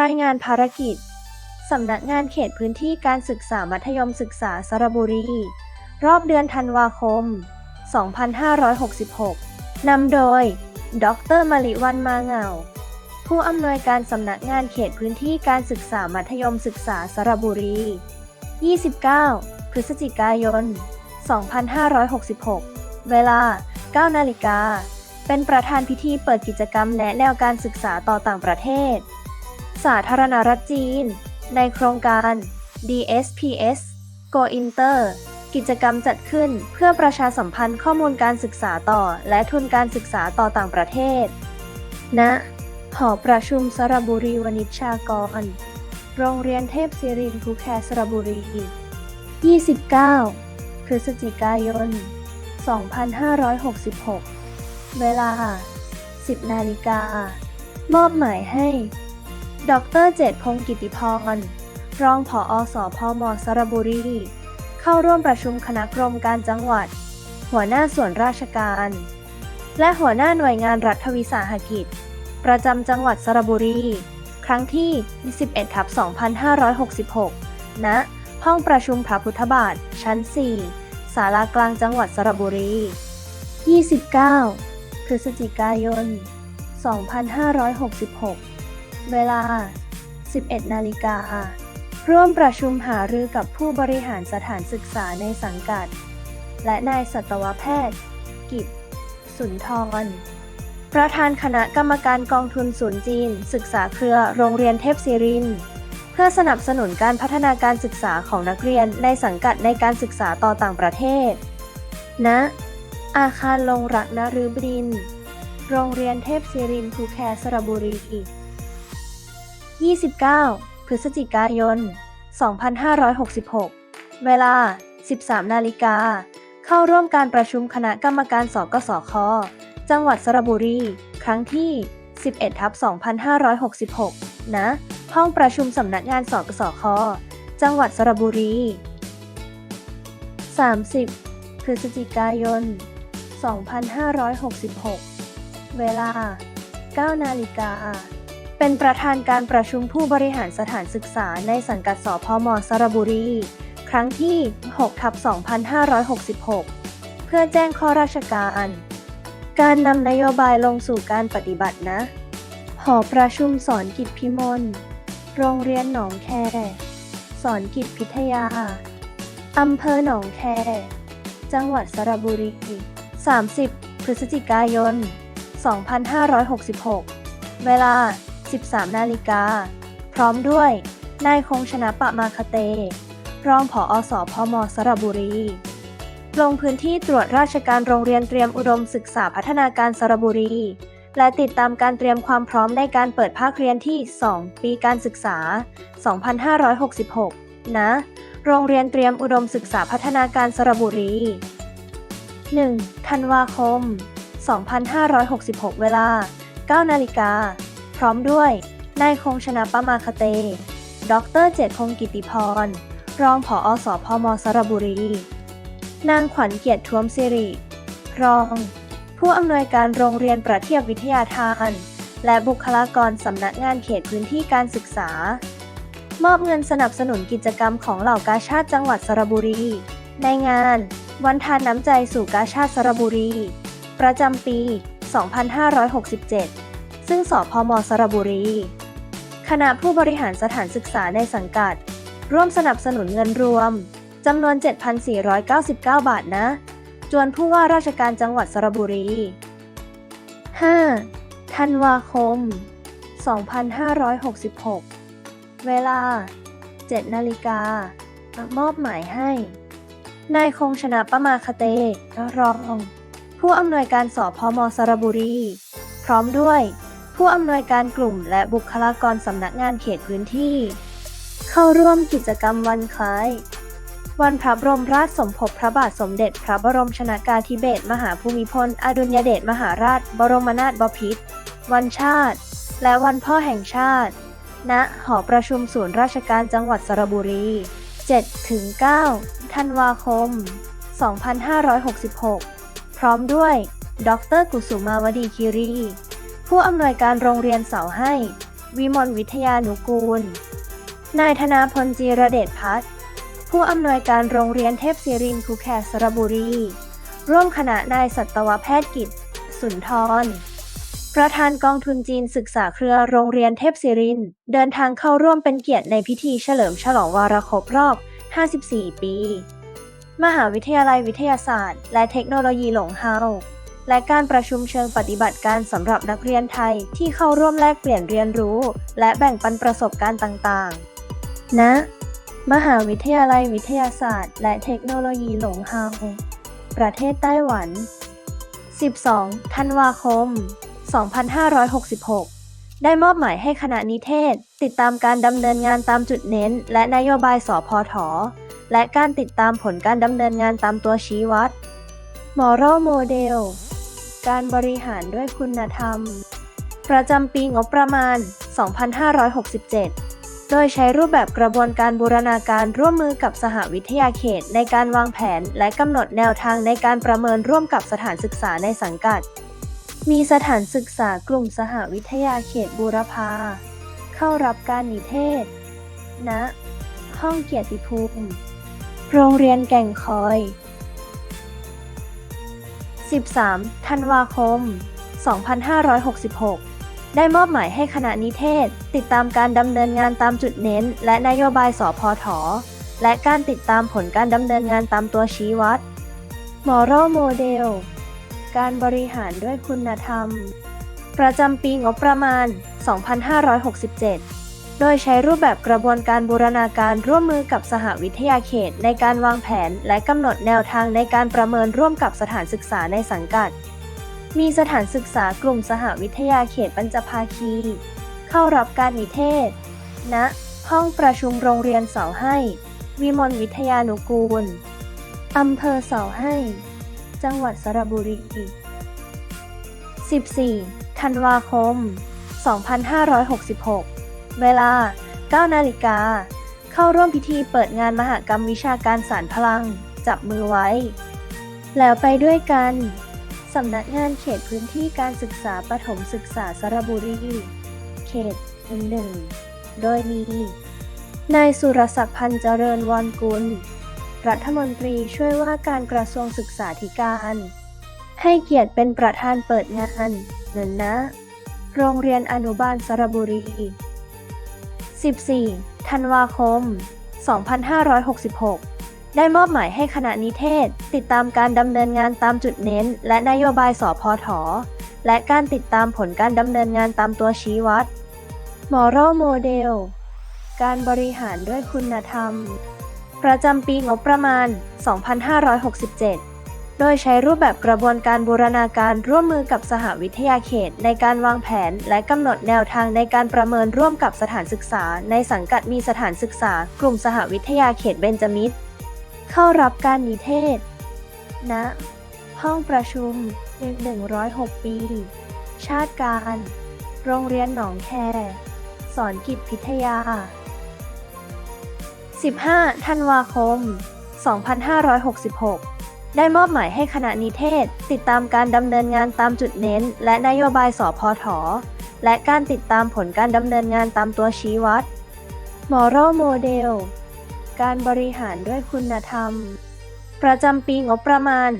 รายงานภารกิจ สำนักงานเขตพื้นที่การศึกษามัธยมศึกษาสระบุรี รอบเดือนธันวาคม 2566 นำโดย ดรมลิวันมาเงา ผู้อำนวยการสำนักงานเขตพื้นที่การศึกษามัธยมศึกษาสระบุรี 29 พฤศจิกายน 2566 เวลา 9 นาฬิกาเป็นประธานพิธีเปิดกิจกรรมแนะแนวการศึกษาต่อต่างประเทศ สาธารณรัฐจีน ในโครงการ DSPS Go Inter กิจกรรมจัดขึ้นเพื่อประชาสัมพันธ์ข้อมูลการศึกษาต่อ และทุนการศึกษาต่อต่างประเทศณหอประชุมสระบุรีวณิชชากร โรงเรียนเทพศิรินทร์ภูแคสระบุรี 29 พฤศจิกายน 2566 เวลา 10 นาฬิกามอบหมายให้ ดรเจตพงศ์กิติพร รองผออสพมสระบุรี เข้าร่วมประชุมคณะกรมการจังหวัด หัวหน้าส่วนราชการ และหัวหน้าหน่วยงานรัฐวิสาหกิจ ประจำจังหวัดสระบุรี ครั้งที่ 11ทับ2566 ณ ห้องประชุมพระพุทธบาท ชั้น 4 ศาลากลางจังหวัดสระบุรี 29 พฤศจิกายน 2566 เวลา 11 นาฬิกา ร่วมประชุมหารือกับผู้บริหารสถานศึกษาในสังกัด และนายสัตวแพทย์ กิจ สุนทร ประธานคณะกรรมการกองทุนศูนย์จีน ศึกษาเครือโรงเรียนเทพศิริน เพื่อสนับสนุนการพัฒนาการศึกษาของนักเรียนในสังกัดในการศึกษาต่อต่างประเทศณอาคารลงรักนฤบดิน โรงเรียนเทพศิรินภูแคสระบุรี 29 พฤศจิกายน 2566 เวลา 13 นาฬิกา เข้าร่วมการประชุมคณะกรรมการสกสค จังหวัดสระบุรี ครั้งที่ 11ทับ2566ณห้องประชุมสำนักงานสกสค จังหวัดสระบุรี 30 พฤศจิกายน 2566 เวลา 9 นาฬิกา เป็นประธานการประชุมผู้บริหารสถานศึกษาในสังกัดสพมสระบุรี ครั้งที่6ทับ2566 เพื่อแจ้งข้อราชการ การนำนโยบายลงสู่การปฏิบัตินะ หอประชุมสอนกิจพิมล โรงเรียนหนองแคสอนกิจพิทยา อำเภอหนองแค จังหวัดสระบุรี 30 พฤศจิกายน 2566 เวลา 13 นาฬิกา พร้อมด้วย นายคงชนะปะมาคเต รองผออสพมสระบุรี ลงพื้นที่ตรวจราชการโรงเรียนเตรียมอุดมศึกษาพัฒนาการสระบุรี และติดตามการเตรียมความพร้อมในการเปิดภาคเรียนที่ 2 ปีการศึกษา 2566ณโรงเรียนเตรียมอุดมศึกษาพัฒนาการสระบุรี 1. ธันวาคม 2566 เวลา 9 นาฬิกา ร้อมด้วย นายคงชนะประมาคเต ดรเจตพงกิติพร รองผออสพมสระบุรี นางขวัญเกียรติท้วมสิริ รอง ผู้อำนวยการโรงเรียนประเทียบวิทยาทาน และบุคลากรสำนักงานเขตพื้นที่การศึกษา มอบเงินสนับสนุนกิจกรรมของเหล่ากาชาติจังหวัดสระบุรี ในงาน วันทานน้ำใจสู่กาชาติสระบุรี ประจำปี 2567 ซึ่งสพมสระบุรี คณะผู้บริหารสถานศึกษาในสังกัด ร่วมสนับสนุนเงินรวมจำนวน 7,499 บาทนะ จวนผู้ว่าราชการจังหวัดสระบุรี 5. ธันวาคม 2566 เวลา 7 นาฬิกามอบหมายให้ นายคงชนะประมาคเตรอง ผู้อำนวยการสพมสระบุรี พร้อมด้วย ผู้อำนวยการกลุ่มและบุคลากรสำนักงานเขตพื้นที่ เข้าร่วมกิจกรรมวันคล้าย วันพระบรมราชสมภพพระบาทสมเด็จ พระบรมชนากาธิเบศรมหาภูมิพลอดุลยเดชมหาราช บรมนาถบพิตรวันชาติ และวันพ่อแห่งชาติ ณ หอประชุมศูนย์ราชการจังหวัดสระบุรี 7-9 ธันวาคม 2566 พร้อมด้วย ดร กุสุมาวดีคิรี ผู้อำนวยการโรงเรียนเสาให้ วิมลวิทยานุกูล นายธนาพลจีระเดชพัฒน์ผู้อำนวยการโรงเรียนเทพศิรินทร์ภูแคสระบุรี ร่วมคณะนายสัตวแพทย์กิจ สุนทร ประธานกองทุนจีนศึกษาเครือโรงเรียนเทพศิรินทร์เดินทางเข้าร่วมเป็นเกียรติในพิธีเฉลิมฉลองวาระครบรอบ 54 ปี มหาวิทยาลัยวิทยาศาสตร์ และเทคโนโลยีหลงเฮา และการประชุมเชิงปฏิบัติการสำหรับนักเรียนไทยที่เข้าร่วมแลกเปลี่ยนเรียนรู้ และแบ่งปันประสบการณ์ต่างๆณมหาวิทยาลัยวิทยาศาสตร์ และเทคโนโลยีหลงเฮาประเทศไต้หวัน 12 ธันวาคม 2566 ได้มอบหมายให้คณะนิเทศ ติดตามการดำเนินงานตามจุดเน้น และนโยบายสพทและการติดตามผลการดำเนินงานตามตัวชี้วัด Moral Model การบริหารด้วยคุณธรรม ประจำปีงบประมาณ 2567 โดยใช้รูปแบบกระบวนการบูรณาการร่วมมือกับสหวิทยาเขต ในการวางแผนและกำหนดแนวทางในการประเมินร่วมกับสถานศึกษาในสังกัด มีสถานศึกษากลุ่มสหวิทยาเขตบูรพาเข้ารับการนิเทศณห้องเกียรติภูมิ โรงเรียนแก่งคอย 13 ธันวาคม 2566 ได้มอบหมายให้คณะนิเทศ ติดตามการดำเนินงานตามจุดเน้น และนโยบายสพทและการติดตามผลการดำเนินงานตามตัวชี้วัด Moral Model การบริหารด้วยคุณธรรม ประจำปีงบประมาณ 2567 โดยใช้รูปแบบกระบวนการบูรณาการร่วมมือกับสหวิทยาเขต ในการวางแผนและกำหนดแนวทางในการประเมินร่วมกับสถานศึกษาในสังกัด มีสถานศึกษากลุ่มสหวิทยาเขตปัญจภาคี เข้ารับการนิเทศณห้องประชุมโรงเรียนเสาให้ วิมลวิทยานุกูล อำเภอเสาให้ จังหวัดสระบุรี 14 ธันวาคม 2566 เวลา 9 นาฬิกา เข้าร่วมพิธีเปิดงานมหกรรมวิชาการสารพลัง จับมือไว้ แล้วไปด้วยกัน สำนักงานเขตพื้นที่การศึกษาประถมศึกษาสระบุรี เขตหนึ่ง โดยมีนายสุรศักดิ์พันธ์เจริญวรกุล รัฐมนตรีช่วยว่าการกระทรวงศึกษาธิการ ให้เกียรติเป็นประธานเปิดงานเงินนะ โรงเรียนอนุบาลสระบุรี 14 ธันวาคม 2566 ได้มอบหมายให้คณะนิเทศ ติดตามการดำเนินงานตามจุดเน้น และนโยบายสพทและการติดตามผลการดำเนินงานตามตัวชี้วัด Moral Model การบริหารด้วยคุณธรรม ประจำปีงบประมาณ 2567 โดยใช้รูปแบบกระบวนการบูรณาการร่วมมือกับสหวิทยาเขต ในการวางแผน และกำหนดแนวทางในการประเมินร่วมกับสถานศึกษา ในสังกัดมีสถานศึกษา กลุ่มสหวิทยาเขตเบญจมิตรเข้ารับการนิเทศณห้องประชุม 106 ปี ชาติการ โรงเรียนหนองแค สอนกิจพิทยา 15 ธันวาคม 2566 ได้มอบหมายให้คณะนิเทศ ติดตามการดำเนินงานตามจุดเน้น และนโยบายสพทและการติดตามผลการดำเนินงานตามตัวชี้วัด Moral Model การบริหารด้วยคุณธรรม ประจำปีงบประมาณ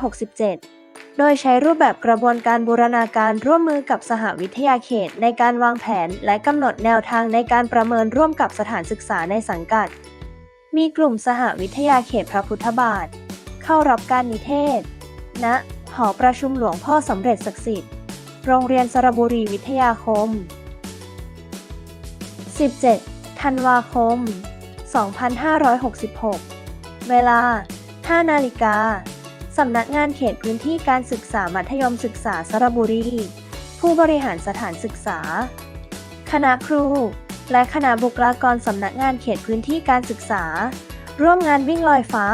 2567 โดยใช้รูปแบบกระบวนการบูรณาการร่วมมือกับสหวิทยาเขต ในการวางแผนและกำหนดแนวทางในการประเมินร่วมกับสถานศึกษาในสังกัด มีกลุ่มสหวิทยาเขตพระพุทธบาท เข้ารับการนิเทศ ณ หอประชุมหลวงพ่อสำเร็จศักดิ์สิทธิ์ โรงเรียนสระบุรีวิทยาคม 17 ธันวาคม 2566 เวลา 5 นาฬิกา สำนักงานเขตพื้นที่การศึกษามัธยมศึกษาสระบุรี ผู้บริหารสถานศึกษา คณะครู และคณะบุคลากรสำนักงานเขตพื้นที่การศึกษา ร่วมงานวิ่งลอยฟ้า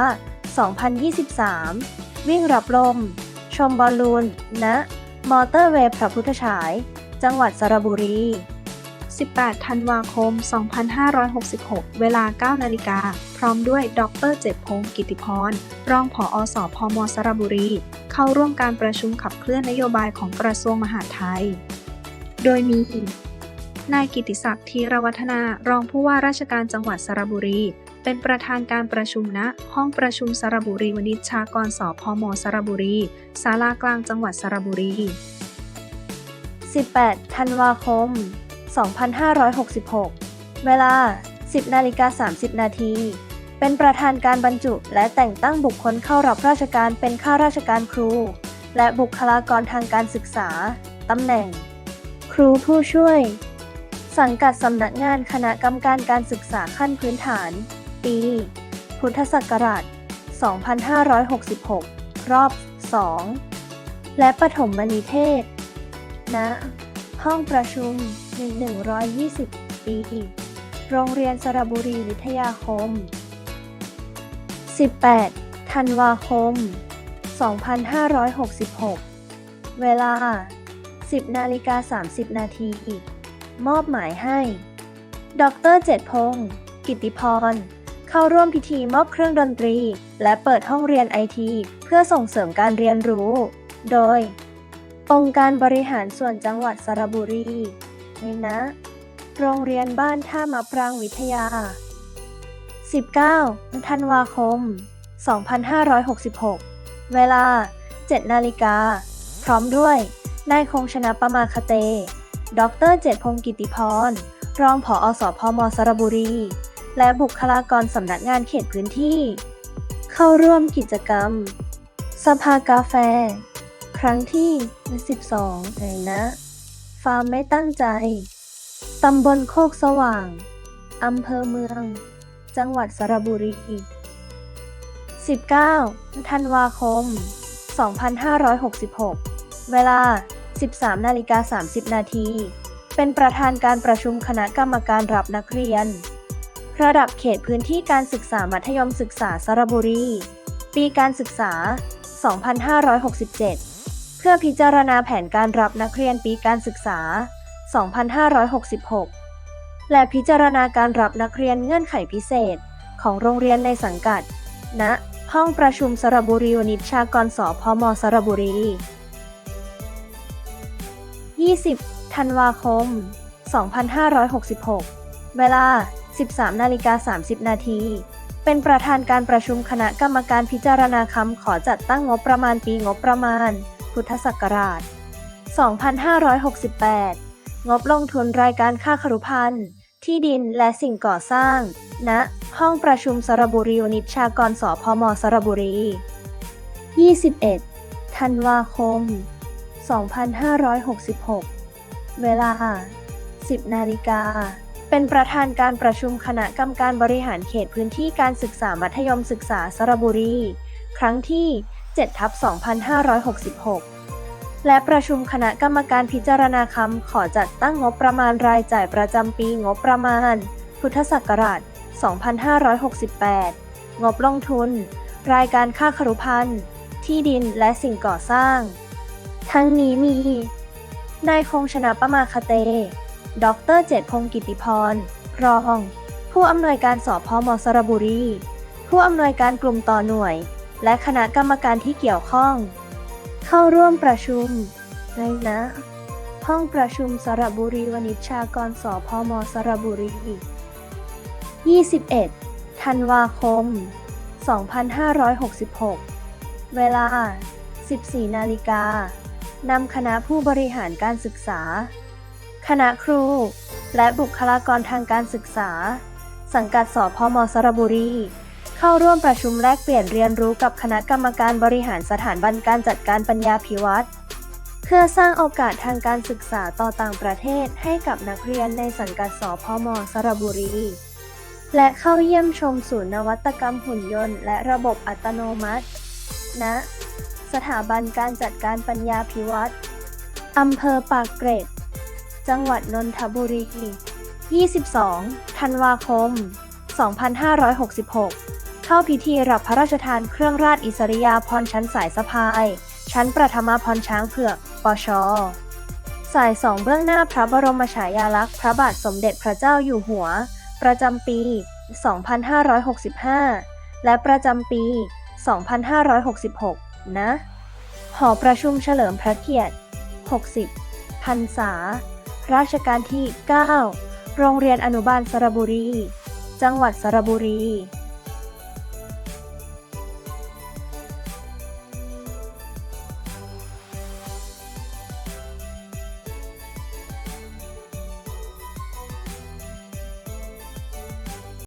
2023 วิ่งรับลม ชมบอลลูนณมอเตอร์เวย์พระพุทธฉาย จังหวัดสระบุรี 18 ธันวาคม 2566 เวลา 9 นาฬิกา พร้อมด้วย ดร เจ็บพงศ์กิติพร รองผออสพมสระบุรี เข้าร่วมการประชุมขับเคลื่อนนโยบายของกระทรวงมหาดไทย โดยมี นายกิติศักดิ์ธีรวัฒนารองผู้ว่าราชการจังหวัดสระบุรี เป็นประธานการประชุมณห้องประชุมสระบุรีวณิชชากรสพมสระบุรีศาลากลางจังหวัดสระบุรี 18 ธันวาคม 2566 เวลา 10นาฬิกา30 นาทีเป็นประธานการบรรจุและแต่งตั้งบุคคลเข้ารับราชการเป็นข้าราชการครู และบุคลากรทางการศึกษา ตำแหน่ง ครูผู้ช่วย สังกัดสำนักงานคณะกรรมการการศึกษาขั้นพื้นฐาน ปี พุทธศักราช 2566 รอบ 2 และปฐมนิเทศณห้องประชุม 1120 ปี โรงเรียนสระบุรีวิทยาคม 18 ธันวาคม 2566 เวลา 10นาฬิกา30 นาทีอีก มอบหมายให้ ดรเจตพงศ์กิติพร เข้าร่วมพิธีมอบเครื่องดนตรี และเปิดห้องเรียนไอที เพื่อส่งเสริมการเรียนรู้ โดย องค์การบริหารส่วนจังหวัดสระบุรีในนะ โรงเรียนบ้านท่ามะปรางวิทยา 19 ธันวาคม 2566 เวลา 7 นาฬิกา พร้อมด้วย นายคงชนะประมาคเต ดรเจตพงศ์กิติพร รองผออสพมสระบุรี และบุคลากรสำนักงานเขตพื้นที่ เข้าร่วมกิจกรรม สภากาแฟ ครั้งที่ 12ในนะ ฟาร์มไม่ตั้งใจ ตำบลโคกสว่าง อำเภอเมือง จังหวัดสระบุรี 19 ธันวาคม 2566 เวลา 13นาฬิกา30 นาที เป็นประธานการประชุมคณะกรรมการรับนักเรียน ระดับเขตพื้นที่การศึกษามัธยมศึกษาสระบุรี ปีการศึกษา 2567 เพื่อพิจารณาแผนการรับนักเรียนปีการศึกษา 2566 และพิจารณาการรับนักเรียนเงื่อนไขพิเศษ ของโรงเรียนในสังกัดณห้องประชุมสระบุรีวณิชชากรสพมสระบุรี 20 ธันวาคม 2566 เวลา 13 นาฬิกา 30 นาที เป็นประธานการประชุมคณะกรรมการพิจารณาคำขอจัดตั้งงบประมาณปีงบประมาณ พุทธศักราช 2568 งบลงทุนรายการค่าครุพันธ์ที่ดินและสิ่งก่อสร้างณห้องประชุมสระบุรีวณิชชากรสพมสระบุรี 21 ธันวาคม 2566 เวลา 10 นาฬิกา เป็นประธานการประชุมคณะกรรมการบริหารเขตพื้นที่การศึกษามัธยมศึกษาสระบุรี ครั้งที่7ทับ2566 และประชุมคณะกรรมการพิจารณาคำขอจัดตั้งงบประมาณรายจ่ายประจำปีงบประมาณ พุทธศักราช 2568 งบลงทุน รายการค่าครุพันธ์ที่ดินและสิ่งก่อสร้าง ทั้งนี้มี นายคงชนะประมาคาเต ดรเจตพงศ์กิติพร รอง ผู้อำนวยการสพมสระบุรี ผู้อำนวยการกลุ่มต่อหน่วย และคณะกรรมการที่เกี่ยวข้อง เข้าร่วมประชุม ในณห้องประชุมสระบุรีวณิชชากรสพมสระบุรี 21 ธันวาคม 2566 เวลา 14 นาฬิกา นำคณะผู้บริหารการศึกษา คณะครู และบุคลากรทางการศึกษา สังกัดสพมสระบุรี เข้าร่วมประชุมแลกเปลี่ยนเรียนรู้กับคณะกรรมการบริหารสถานบันการจัดการปัญญาพิวัตรเพื่อสร้างโอกาสทางการศึกษาต่อต่างประเทศให้กับนักเรียนในสังกัดสพมสระบุรี และเข้าเยี่ยมชมศูนย์นวัตกรรมหุ่นยนต์ และระบบอัตโนมัติณ สถาบันการจัดการปัญญาพิวัตรอำเภอปากเกร็ด จังหวัดนนทบุรี 22 ธันวาคม 2566 เข้าพิธีรับพระราชทานเครื่องราชอิสริยาภรณ์ชั้นสายสะพาย ชั้นประธมาพรช้างเผือก ปช สายสองเบื้องหน้าพระบรมฉายาลักษณ์พระบาทสมเด็จพระเจ้าอยู่หัว ประจำปี 2565 และประจำปี 2566 นะ หอประชุมเฉลิมพระเกียรติ 60 พรรษา ราชการที่ 9 โรงเรียนอนุบาลสระบุรี จังหวัดสระบุรี